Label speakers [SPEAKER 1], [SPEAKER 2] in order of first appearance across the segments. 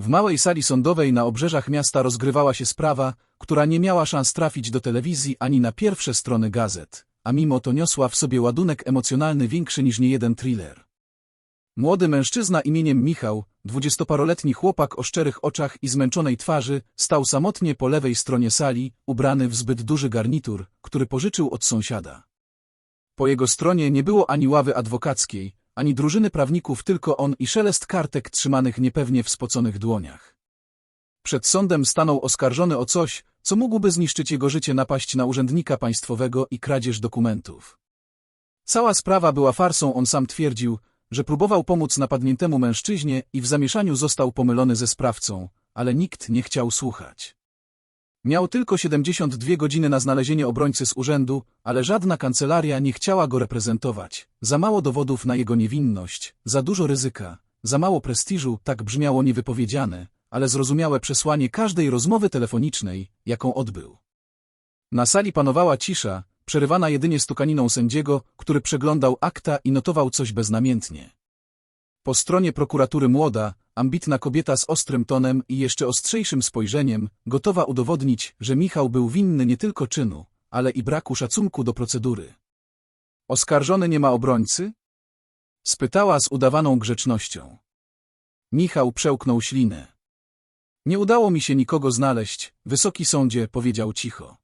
[SPEAKER 1] W małej sali sądowej na obrzeżach miasta rozgrywała się sprawa, która nie miała szans trafić do telewizji ani na pierwsze strony gazet, a mimo to niosła w sobie ładunek emocjonalny większy niż niejeden thriller. Młody mężczyzna imieniem Michał, dwudziestoparoletni chłopak o szczerych oczach i zmęczonej twarzy, stał samotnie po lewej stronie sali, ubrany w zbyt duży garnitur, który pożyczył od sąsiada. Po jego stronie nie było ani ławy adwokackiej, ani drużyny prawników, tylko on i szelest kartek trzymanych niepewnie w spoconych dłoniach. Przed sądem stanął oskarżony o coś, co mógłby zniszczyć jego życie napaść na urzędnika państwowego i kradzież dokumentów. Cała sprawa była farsą, on sam twierdził, że próbował pomóc napadniętemu mężczyźnie i w zamieszaniu został pomylony ze sprawcą, ale nikt nie chciał słuchać. Miał tylko 72 godziny na znalezienie obrońcy z urzędu, ale żadna kancelaria nie chciała go reprezentować. Za mało dowodów na jego niewinność, za dużo ryzyka, za mało prestiżu, tak brzmiało niewypowiedziane, ale zrozumiałe przesłanie każdej rozmowy telefonicznej, jaką odbył. Na sali panowała cisza, przerywana jedynie stukaniną sędziego, który przeglądał akta i notował coś beznamiętnie. Po stronie prokuratury młoda, ambitna kobieta z ostrym tonem i jeszcze ostrzejszym spojrzeniem, gotowa udowodnić, że Michał był winny nie tylko czynu, ale i braku szacunku do procedury. Oskarżony nie ma obrońcy? Spytała z udawaną grzecznością. Michał przełknął ślinę. Nie udało mi się nikogo znaleźć, wysoki sądzie, powiedział cicho.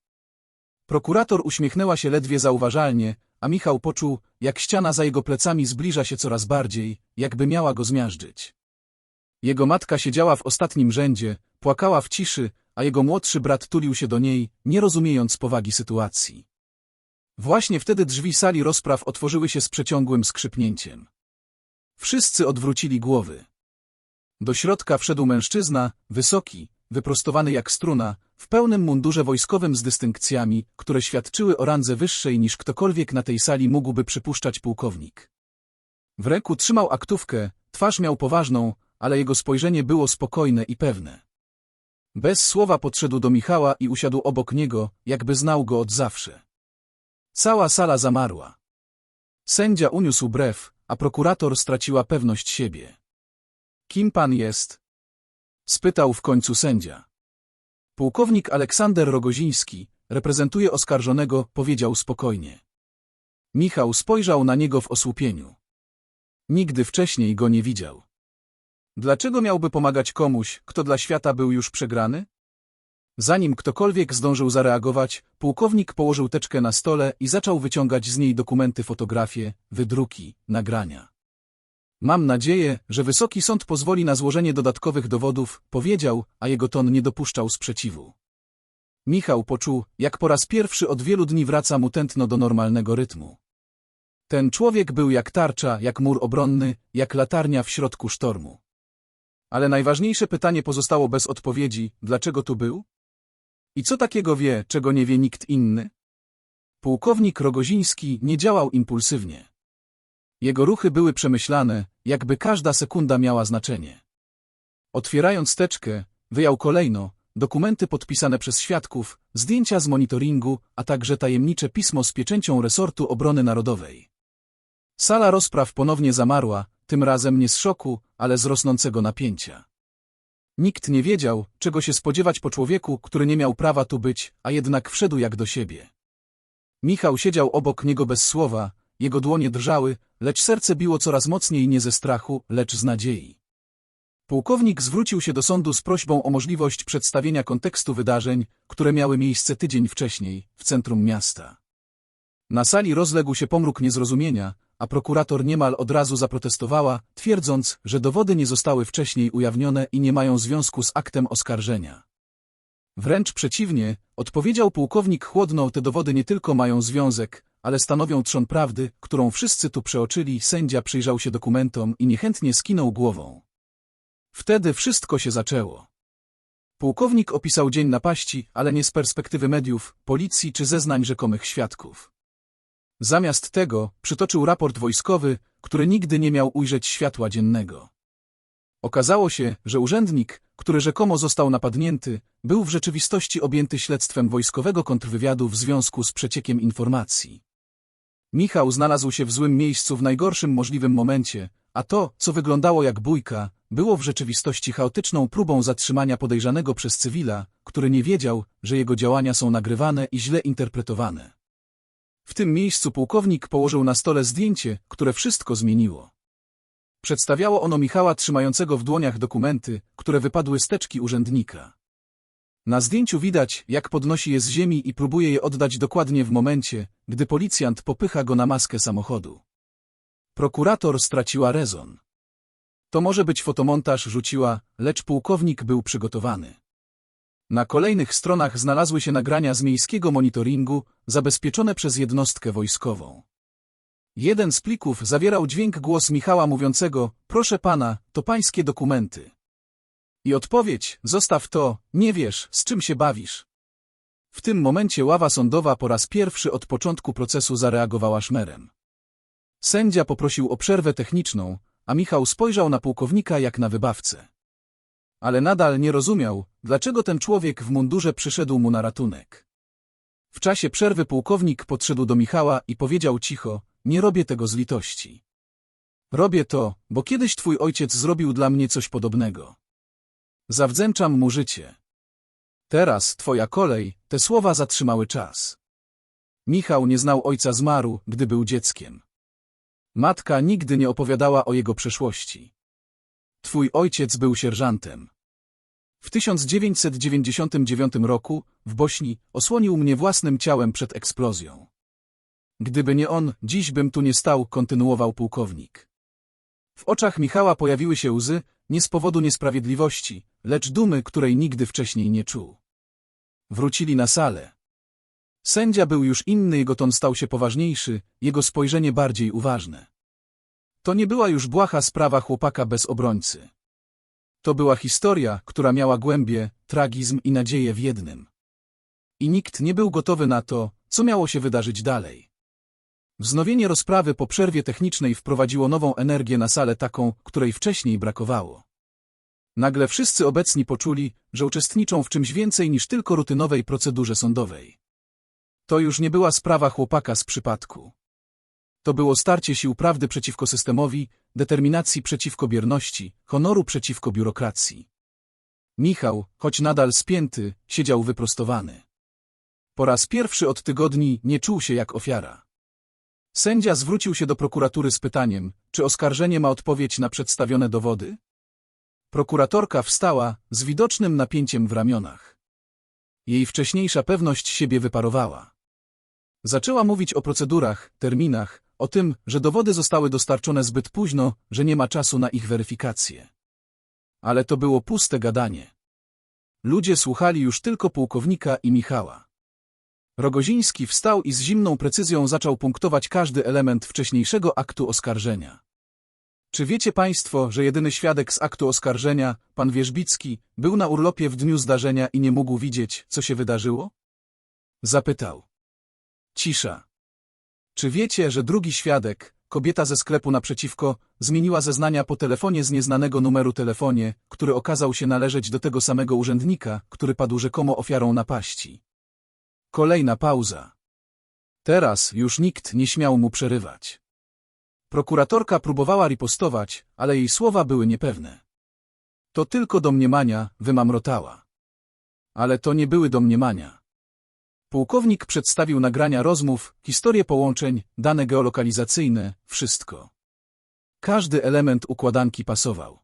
[SPEAKER 1] Prokurator uśmiechnęła się ledwie zauważalnie, a Michał poczuł, jak ściana za jego plecami zbliża się coraz bardziej, jakby miała go zmiażdżyć. Jego matka siedziała w ostatnim rzędzie, płakała w ciszy, a jego młodszy brat tulił się do niej, nie rozumiejąc powagi sytuacji. Właśnie wtedy drzwi sali rozpraw otworzyły się z przeciągłym skrzypnięciem. Wszyscy odwrócili głowy. Do środka wszedł mężczyzna, wysoki, wyprostowany jak struna, w pełnym mundurze wojskowym z dystynkcjami, które świadczyły o randze wyższej niż ktokolwiek na tej sali mógłby przypuszczać pułkownik. W ręku trzymał aktówkę, twarz miał poważną, ale jego spojrzenie było spokojne i pewne. Bez słowa podszedł do Michała i usiadł obok niego, jakby znał go od zawsze. Cała sala zamarła. Sędzia uniósł brew, a prokurator straciła pewność siebie. Kim pan jest? Spytał w końcu sędzia. Pułkownik Aleksander Rogoziński, reprezentuje oskarżonego, powiedział spokojnie. Michał spojrzał na niego w osłupieniu. Nigdy wcześniej go nie widział. Dlaczego miałby pomagać komuś, kto dla świata był już przegrany? Zanim ktokolwiek zdążył zareagować, pułkownik położył teczkę na stole i zaczął wyciągać z niej dokumenty, fotografie, wydruki, nagrania. Mam nadzieję, że Wysoki Sąd pozwoli na złożenie dodatkowych dowodów, powiedział, a jego ton nie dopuszczał sprzeciwu. Michał poczuł, jak po raz pierwszy od wielu dni wraca mu tętno do normalnego rytmu. Ten człowiek był jak tarcza, jak mur obronny, jak latarnia w środku sztormu. Ale najważniejsze pytanie pozostało bez odpowiedzi, dlaczego tu był? I co takiego wie, czego nie wie nikt inny? Pułkownik Rogoziński nie działał impulsywnie. Jego ruchy były przemyślane, jakby każda sekunda miała znaczenie. Otwierając teczkę, wyjął kolejno, dokumenty podpisane przez świadków, zdjęcia z monitoringu, a także tajemnicze pismo z pieczęcią resortu obrony narodowej. Sala rozpraw ponownie zamarła, tym razem nie z szoku, ale z rosnącego napięcia. Nikt nie wiedział, czego się spodziewać po człowieku, który nie miał prawa tu być, a jednak wszedł jak do siebie. Michał siedział obok niego bez słowa, jego dłonie drżały, lecz serce biło coraz mocniej nie ze strachu, lecz z nadziei. Pułkownik zwrócił się do sądu z prośbą o możliwość przedstawienia kontekstu wydarzeń, które miały miejsce tydzień wcześniej, w centrum miasta. Na sali rozległ się pomruk niezrozumienia, a prokurator niemal od razu zaprotestowała, twierdząc, że dowody nie zostały wcześniej ujawnione i nie mają związku z aktem oskarżenia. Wręcz przeciwnie, odpowiedział pułkownik chłodno, te dowody nie tylko mają związek, ale stanowią trzon prawdy, którą wszyscy tu przeoczyli, sędzia przyjrzał się dokumentom i niechętnie skinął głową. Wtedy wszystko się zaczęło. Pułkownik opisał dzień napaści, ale nie z perspektywy mediów, policji czy zeznań rzekomych świadków. Zamiast tego przytoczył raport wojskowy, który nigdy nie miał ujrzeć światła dziennego. Okazało się, że urzędnik, który rzekomo został napadnięty, był w rzeczywistości objęty śledztwem wojskowego kontrwywiadu w związku z przeciekiem informacji. Michał znalazł się w złym miejscu w najgorszym możliwym momencie, a to, co wyglądało jak bójka, było w rzeczywistości chaotyczną próbą zatrzymania podejrzanego przez cywila, który nie wiedział, że jego działania są nagrywane i źle interpretowane. W tym miejscu pułkownik położył na stole zdjęcie, które wszystko zmieniło. Przedstawiało ono Michała trzymającego w dłoniach dokumenty, które wypadły z teczki urzędnika. Na zdjęciu widać, jak podnosi je z ziemi i próbuje je oddać dokładnie w momencie, gdy policjant popycha go na maskę samochodu. Prokurator straciła rezon. To może być fotomontaż, rzuciła, lecz pułkownik był przygotowany. Na kolejnych stronach znalazły się nagrania z miejskiego monitoringu, zabezpieczone przez jednostkę wojskową. Jeden z plików zawierał dźwięk głos Michała mówiącego, proszę pana, to pańskie dokumenty. I odpowiedź, zostaw to, nie wiesz, z czym się bawisz. W tym momencie ława sądowa po raz pierwszy od początku procesu zareagowała szmerem. Sędzia poprosił o przerwę techniczną, a Michał spojrzał na pułkownika jak na wybawcę. Ale nadal nie rozumiał, dlaczego ten człowiek w mundurze przyszedł mu na ratunek. W czasie przerwy pułkownik podszedł do Michała i powiedział cicho, nie robię tego z litości. Robię to, bo kiedyś twój ojciec zrobił dla mnie coś podobnego. Zawdzięczam mu życie. Teraz, twoja kolej, te słowa zatrzymały czas. Michał nie znał ojca zmarł, gdy był dzieckiem. Matka nigdy nie opowiadała o jego przeszłości. Twój ojciec był sierżantem. W 1999 roku, w Bośni, osłonił mnie własnym ciałem przed eksplozją. Gdyby nie on, dziś bym tu nie stał, kontynuował pułkownik. W oczach Michała pojawiły się łzy, nie z powodu niesprawiedliwości, lecz dumy, której nigdy wcześniej nie czuł. Wrócili na salę. Sędzia był już inny, jego ton stał się poważniejszy, jego spojrzenie bardziej uważne. To nie była już błaha sprawa chłopaka bez obrońcy. To była historia, która miała głębie, tragizm i nadzieję w jednym. I nikt nie był gotowy na to, co miało się wydarzyć dalej. Wznowienie rozprawy po przerwie technicznej wprowadziło nową energię na salę taką, której wcześniej brakowało. Nagle wszyscy obecni poczuli, że uczestniczą w czymś więcej niż tylko rutynowej procedurze sądowej. To już nie była sprawa chłopaka z przypadku. To było starcie sił prawdy przeciwko systemowi, determinacji przeciwko bierności, honoru przeciwko biurokracji. Michał, choć nadal spięty, siedział wyprostowany. Po raz pierwszy od tygodni nie czuł się jak ofiara. Sędzia zwrócił się do prokuratury z pytaniem, czy oskarżenie ma odpowiedź na przedstawione dowody? Prokuratorka wstała, z widocznym napięciem w ramionach. Jej wcześniejsza pewność siebie wyparowała. Zaczęła mówić o procedurach, terminach, o tym, że dowody zostały dostarczone zbyt późno, że nie ma czasu na ich weryfikację. Ale to było puste gadanie. Ludzie słuchali już tylko pułkownika i Michała. Rogoziński wstał i z zimną precyzją zaczął punktować każdy element wcześniejszego aktu oskarżenia. Czy wiecie Państwo, że jedyny świadek z aktu oskarżenia, pan Wierzbicki, był na urlopie w dniu zdarzenia i nie mógł widzieć, co się wydarzyło? Zapytał. Cisza. Czy wiecie, że drugi świadek, kobieta ze sklepu naprzeciwko, zmieniła zeznania po telefonie z nieznanego numeru telefonie, który okazał się należeć do tego samego urzędnika, który padł rzekomo ofiarą napaści? Kolejna pauza. Teraz już nikt nie śmiał mu przerywać. Prokuratorka próbowała ripostować, ale jej słowa były niepewne. To tylko domniemania, wymamrotała. Ale to nie były domniemania. Pułkownik przedstawił nagrania rozmów, historię połączeń, dane geolokalizacyjne, wszystko. Każdy element układanki pasował.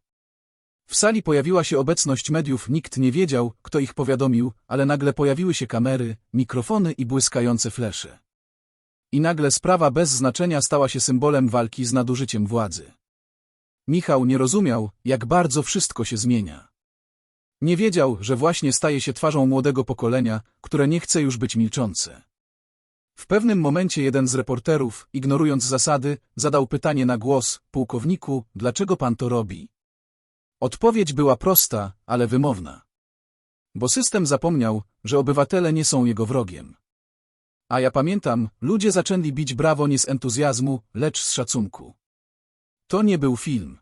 [SPEAKER 1] W sali pojawiła się obecność mediów, nikt nie wiedział, kto ich powiadomił, ale nagle pojawiły się kamery, mikrofony i błyskające flesze. I nagle sprawa bez znaczenia stała się symbolem walki z nadużyciem władzy. Michał nie rozumiał, jak bardzo wszystko się zmienia. Nie wiedział, że właśnie staje się twarzą młodego pokolenia, które nie chce już być milczące. W pewnym momencie jeden z reporterów, ignorując zasady, zadał pytanie na głos, pułkowniku, dlaczego pan to robi? Odpowiedź była prosta, ale wymowna. Bo system zapomniał, że obywatele nie są jego wrogiem. A ja pamiętam, ludzie zaczęli bić brawo nie z entuzjazmu, lecz z szacunku. To nie był film.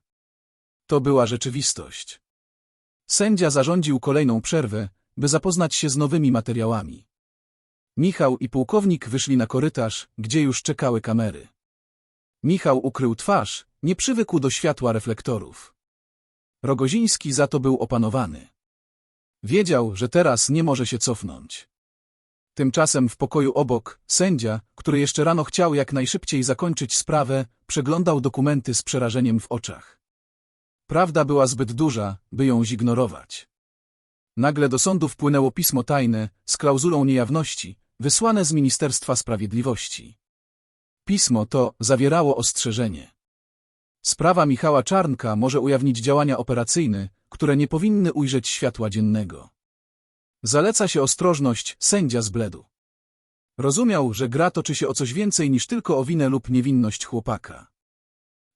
[SPEAKER 1] To była rzeczywistość. Sędzia zarządził kolejną przerwę, by zapoznać się z nowymi materiałami. Michał i pułkownik wyszli na korytarz, gdzie już czekały kamery. Michał ukrył twarz, nie przywykł do światła reflektorów. Rogoziński za to był opanowany. Wiedział, że teraz nie może się cofnąć. Tymczasem w pokoju obok, sędzia, który jeszcze rano chciał jak najszybciej zakończyć sprawę, przeglądał dokumenty z przerażeniem w oczach. Prawda była zbyt duża, by ją zignorować. Nagle do sądu wpłynęło pismo tajne, z klauzulą niejawności, wysłane z Ministerstwa Sprawiedliwości. Pismo to zawierało ostrzeżenie. Sprawa Michała Czarnka może ujawnić działania operacyjne, które nie powinny ujrzeć światła dziennego. Zaleca się ostrożność, sędzia z bledu. Rozumiał, że gra toczy się o coś więcej niż tylko o winę lub niewinność chłopaka.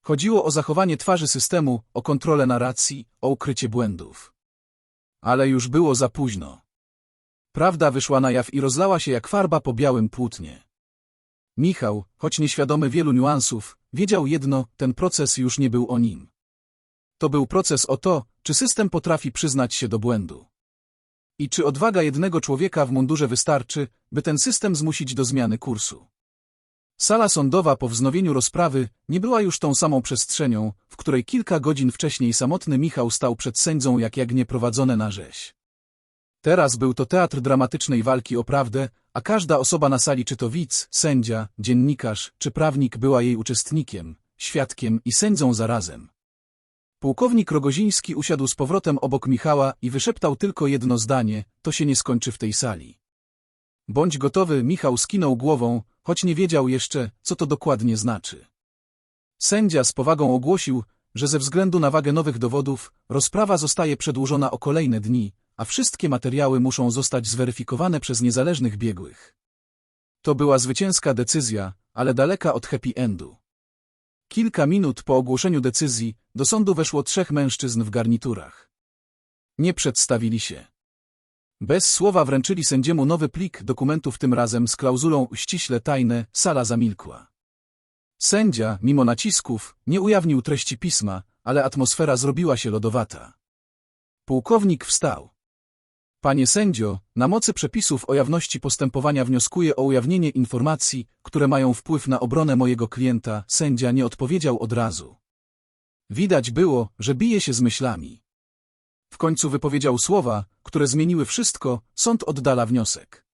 [SPEAKER 1] Chodziło o zachowanie twarzy systemu, o kontrolę narracji, o ukrycie błędów. Ale już było za późno. Prawda wyszła na jaw i rozlała się jak farba po białym płótnie. Michał, choć nieświadomy wielu niuansów, wiedział jedno, ten proces już nie był o nim. To był proces o to, czy system potrafi przyznać się do błędu. I czy odwaga jednego człowieka w mundurze wystarczy, by ten system zmusić do zmiany kursu. Sala sądowa po wznowieniu rozprawy nie była już tą samą przestrzenią, w której kilka godzin wcześniej samotny Michał stał przed sędzą jak jagnię prowadzone na rzeź. Teraz był to teatr dramatycznej walki o prawdę, a każda osoba na sali, czy to widz, sędzia, dziennikarz, czy prawnik była jej uczestnikiem, świadkiem i sędzą zarazem. Pułkownik Rogoziński usiadł z powrotem obok Michała i wyszeptał tylko jedno zdanie, to się nie skończy w tej sali. Bądź gotowy, Michał skinął głową, choć nie wiedział jeszcze, co to dokładnie znaczy. Sędzia z powagą ogłosił, że ze względu na wagę nowych dowodów, rozprawa zostaje przedłużona o kolejne dni, a wszystkie materiały muszą zostać zweryfikowane przez niezależnych biegłych. To była zwycięska decyzja, ale daleka od happy endu. Kilka minut po ogłoszeniu decyzji do sądu weszło trzech mężczyzn w garniturach. Nie przedstawili się. Bez słowa wręczyli sędziemu nowy plik dokumentów tym razem z klauzulą ściśle tajne, sala zamilkła. Sędzia, mimo nacisków, nie ujawnił treści pisma, ale atmosfera zrobiła się lodowata. Pułkownik wstał. Panie sędzio, na mocy przepisów o jawności postępowania wnioskuję o ujawnienie informacji, które mają wpływ na obronę mojego klienta. Sędzia nie odpowiedział od razu. Widać było, że bije się z myślami. W końcu wypowiedział słowa, które zmieniły wszystko, sąd oddala wniosek.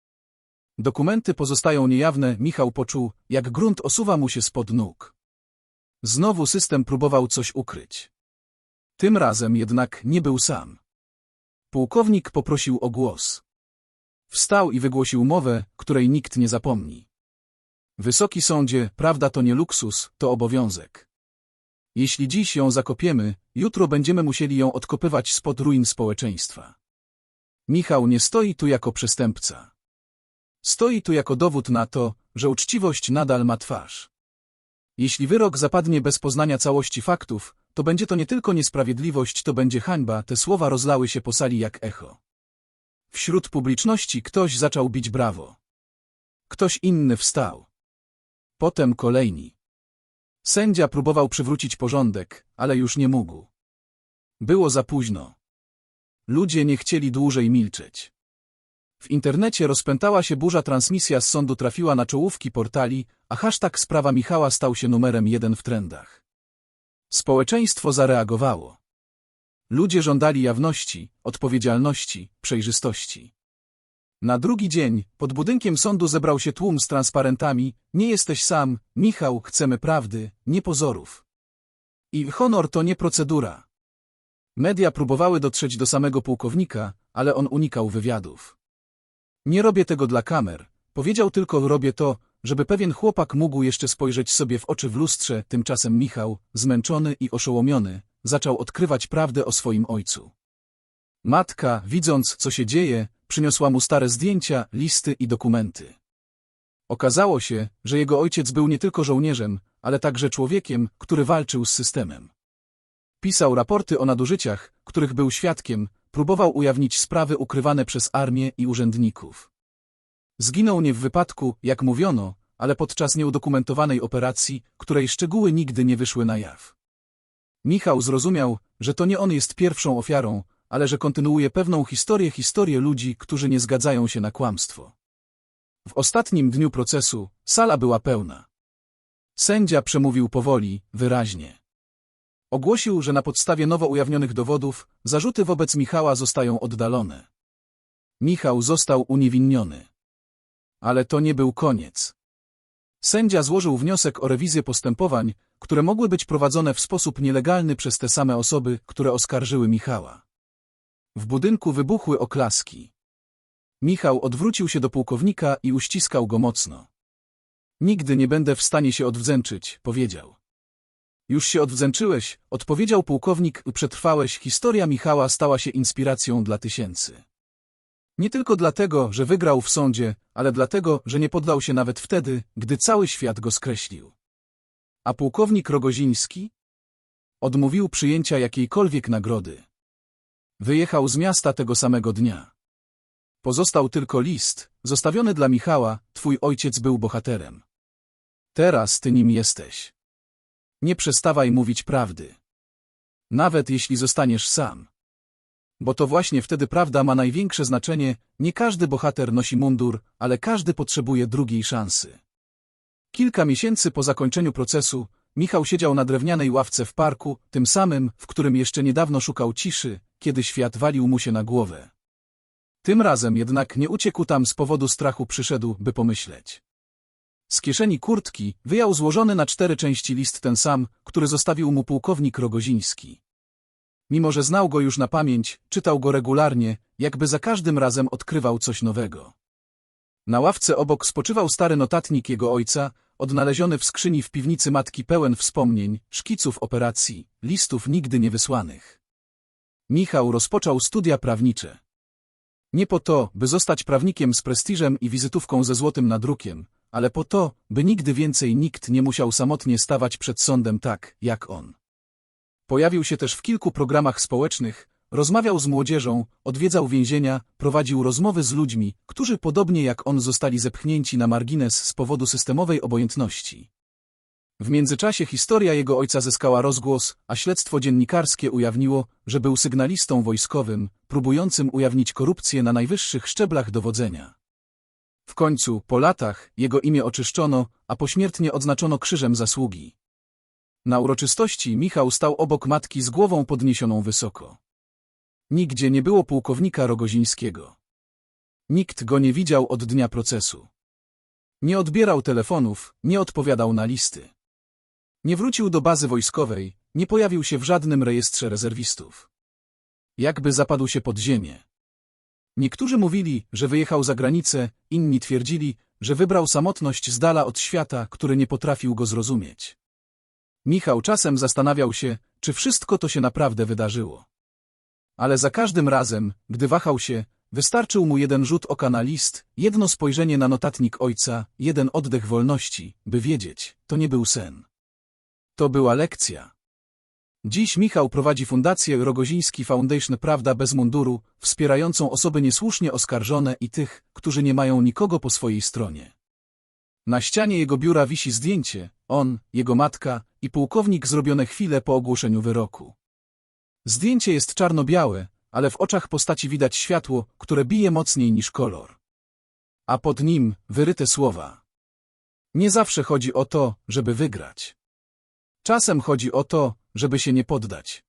[SPEAKER 1] Dokumenty pozostają niejawne, Michał poczuł, jak grunt osuwa mu się spod nóg. Znowu system próbował coś ukryć. Tym razem jednak nie był sam. Pułkownik poprosił o głos. Wstał i wygłosił mowę, której nikt nie zapomni. Wysoki sądzie, prawda to nie luksus, to obowiązek. Jeśli dziś ją zakopiemy, jutro będziemy musieli ją odkopywać spod ruin społeczeństwa. Michał nie stoi tu jako przestępca. Stoi tu jako dowód na to, że uczciwość nadal ma twarz. Jeśli wyrok zapadnie bez poznania całości faktów, to będzie to nie tylko niesprawiedliwość, to będzie hańba, te słowa rozlały się po sali jak echo. Wśród publiczności ktoś zaczął bić brawo. Ktoś inny wstał. Potem kolejni. Sędzia próbował przywrócić porządek, ale już nie mógł. Było za późno. Ludzie nie chcieli dłużej milczeć. W internecie rozpętała się burza transmisja z sądu trafiła na czołówki portali, a hashtag sprawa Michała stał się numerem jeden w trendach. Społeczeństwo zareagowało. Ludzie żądali jawności, odpowiedzialności, przejrzystości. Na drugi dzień, pod budynkiem sądu zebrał się tłum z transparentami Nie jesteś sam, Michał, chcemy prawdy, nie pozorów. I honor to nie procedura. Media próbowały dotrzeć do samego pułkownika, ale on unikał wywiadów. Nie robię tego dla kamer, powiedział tylko robię to, żeby pewien chłopak mógł jeszcze spojrzeć sobie w oczy w lustrze, tymczasem Michał, zmęczony i oszołomiony, zaczął odkrywać prawdę o swoim ojcu. Matka, widząc, co się dzieje, przyniosła mu stare zdjęcia, listy i dokumenty. Okazało się, że jego ojciec był nie tylko żołnierzem, ale także człowiekiem, który walczył z systemem. Pisał raporty o nadużyciach, których był świadkiem, próbował ujawnić sprawy ukrywane przez armię i urzędników. Zginął nie w wypadku, jak mówiono, ale podczas nieudokumentowanej operacji, której szczegóły nigdy nie wyszły na jaw. Michał zrozumiał, że to nie on jest pierwszą ofiarą, ale że kontynuuje pewną historię historię ludzi, którzy nie zgadzają się na kłamstwo. W ostatnim dniu procesu sala była pełna. Sędzia przemówił powoli, wyraźnie. Ogłosił, że na podstawie nowo ujawnionych dowodów zarzuty wobec Michała zostają oddalone. Michał został uniewinniony. Ale to nie był koniec. Sędzia złożył wniosek o rewizję postępowań, które mogły być prowadzone w sposób nielegalny przez te same osoby, które oskarżyły Michała. W budynku wybuchły oklaski. Michał odwrócił się do pułkownika i uściskał go mocno. Nigdy nie będę w stanie się odwdzięczyć, powiedział. Już się odwdzięczyłeś, odpowiedział pułkownik, przetrwałeś, historia Michała stała się inspiracją dla tysięcy. Nie tylko dlatego, że wygrał w sądzie, ale dlatego, że nie poddał się nawet wtedy, gdy cały świat go skreślił. A pułkownik Rogoziński? Odmówił przyjęcia jakiejkolwiek nagrody. Wyjechał z miasta tego samego dnia. Pozostał tylko list, zostawiony dla Michała, twój ojciec był bohaterem. Teraz ty nim jesteś. Nie przestawaj mówić prawdy. Nawet jeśli zostaniesz sam. Bo to właśnie wtedy prawda ma największe znaczenie, nie każdy bohater nosi mundur, ale każdy potrzebuje drugiej szansy. Kilka miesięcy po zakończeniu procesu, Michał siedział na drewnianej ławce w parku, tym samym, w którym jeszcze niedawno szukał ciszy, kiedy świat walił mu się na głowę. Tym razem jednak nie uciekł tam z powodu strachu przyszedł, by pomyśleć. Z kieszeni kurtki wyjął złożony na cztery części list ten sam, który zostawił mu pułkownik Rogoziński. Mimo, że znał go już na pamięć, czytał go regularnie, jakby za każdym razem odkrywał coś nowego. Na ławce obok spoczywał stary notatnik jego ojca, odnaleziony w skrzyni w piwnicy matki pełen wspomnień, szkiców operacji, listów nigdy niewysłanych. Michał rozpoczął studia prawnicze. Nie po to, by zostać prawnikiem z prestiżem i wizytówką ze złotym nadrukiem, ale po to, by nigdy więcej nikt nie musiał samotnie stawać przed sądem tak, jak on. Pojawił się też w kilku programach społecznych, rozmawiał z młodzieżą, odwiedzał więzienia, prowadził rozmowy z ludźmi, którzy podobnie jak on zostali zepchnięci na margines z powodu systemowej obojętności. W międzyczasie historia jego ojca zyskała rozgłos, a śledztwo dziennikarskie ujawniło, że był sygnalistą wojskowym, próbującym ujawnić korupcję na najwyższych szczeblach dowodzenia. W końcu, po latach, jego imię oczyszczono, a pośmiertnie odznaczono krzyżem zasługi. Na uroczystości Michał stał obok matki z głową podniesioną wysoko. Nigdzie nie było pułkownika Rogozińskiego. Nikt go nie widział od dnia procesu. Nie odbierał telefonów, nie odpowiadał na listy. Nie wrócił do bazy wojskowej, nie pojawił się w żadnym rejestrze rezerwistów. Jakby zapadł się pod ziemię. Niektórzy mówili, że wyjechał za granicę, inni twierdzili, że wybrał samotność z dala od świata, który nie potrafił go zrozumieć. Michał czasem zastanawiał się, czy wszystko to się naprawdę wydarzyło. Ale za każdym razem, gdy wahał się, wystarczył mu jeden rzut oka na list, jedno spojrzenie na notatnik ojca, jeden oddech wolności, by wiedzieć, to nie był sen. To była lekcja. Dziś Michał prowadzi fundację Rogoziński Foundation Prawda bez munduru, wspierającą osoby niesłusznie oskarżone i tych, którzy nie mają nikogo po swojej stronie. Na ścianie jego biura wisi zdjęcie, on, jego matka i pułkownik zrobione chwilę po ogłoszeniu wyroku. Zdjęcie jest czarno-białe, ale w oczach postaci widać światło, które bije mocniej niż kolor. A pod nim wyryte słowa. Nie zawsze chodzi o to, żeby wygrać. Czasem chodzi o to, żeby się nie poddać.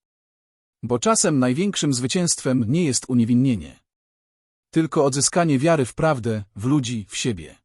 [SPEAKER 1] Bo czasem największym zwycięstwem nie jest uniewinnienie. Tylko odzyskanie wiary w prawdę, w ludzi, w siebie.